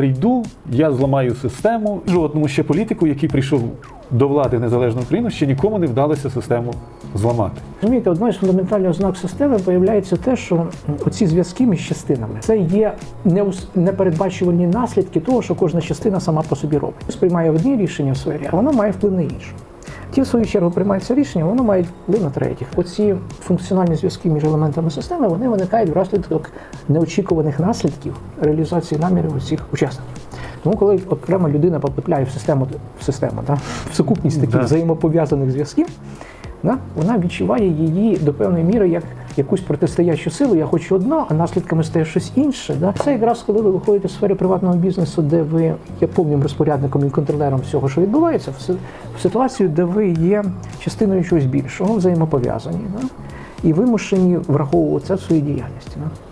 прийду, я зламаю систему. Жодному ще політику, який прийшов до влади незалежної України, ще нікому не вдалося систему зламати. Розумієте, одною з фундаментальних ознак системи виявляється те, що оці зв'язки між частинами це є непередбачувані наслідки того, що кожна частина сама по собі робить. Сприймає одні рішення в сфері, а воно має вплив на інше. Ті, в свою чергу, приймаються рішення, воно має вплив на третіх. Оці функціональні зв'язки між елементами системи вони виникають внаслідок неочікуваних наслідків реалізації намірів усіх учасників. Тому, коли окрема людина потрапляє в систему, в систему, та, в сукупність таких Да. взаємопов'язаних зв'язків, вона відчуває її до певної міри як якусь протистоячу силу. Я хочу одно, а наслідками стає щось інше. Да. Це якраз коли ви виходите з сфери приватного бізнесу, де ви є повним розпорядником і контролером всього, що відбувається, в в ситуацію, де ви є частиною чогось більшого, взаємопов'язані. Да. І вимушені враховувати це в своїй діяльності. Да.